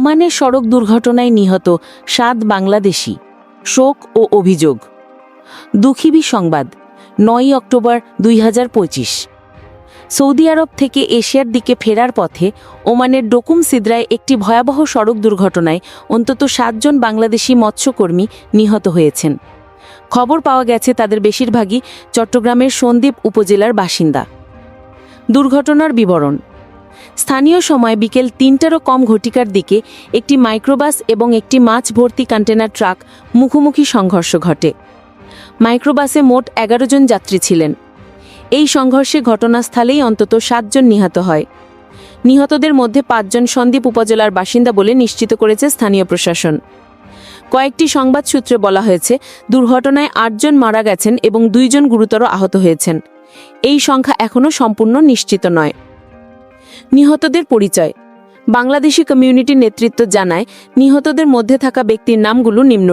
ওমানের সড়ক দুর্ঘটনায় নিহত সাত বাংলাদেশি। শোক ও অভিযোগ। দুঃখিবি সংবাদ নয় অক্টোবর দুই হাজার পঁচিশ। সৌদি আরব থেকে এশিয়ার দিকে ফেরার পথে ওমানের ডোকুম সিদ্রায় একটি ভয়াবহ সড়ক দুর্ঘটনায় অন্তত সাতজন বাংলাদেশি মৎস্যকর্মী নিহত হয়েছেন। খবর পাওয়া গেছে তাদের বেশিরভাগই চট্টগ্রামের সন্দ্বীপ উপজেলার বাসিন্দা। দুর্ঘটনার বিবরণ। স্থানীয় সময় বিকেল তিনটারও কম ঘটিকার দিকে একটি মাইক্রোবাস এবং একটি মাছ ভর্তি কন্টেনার ট্রাক মুখোমুখি সংঘর্ষ ঘটে। মাইক্রোবাসে মোট এগারো জন যাত্রী ছিলেন। এই সংঘর্ষে ঘটনাস্থলেই অন্তত সাতজন নিহত হয়। নিহতদের মধ্যে পাঁচজন সন্দ্বীপ উপজেলার বাসিন্দা বলে নিশ্চিত করেছে স্থানীয় প্রশাসন। কয়েকটি সংবাদ সূত্রে বলা হয়েছে, দুর্ঘটনায় আটজন মারা গেছেন এবং দুইজন গুরুতর আহত হয়েছেন। এই সংখ্যা এখনও সম্পূর্ণ নিশ্চিত নয়। নিহতদের পরিচয়। বাংলাদেশি কমিউনিটি নেতৃত্ব জানায় নিহতদের মধ্যে থাকা ব্যক্তির নামগুলো নিম্ন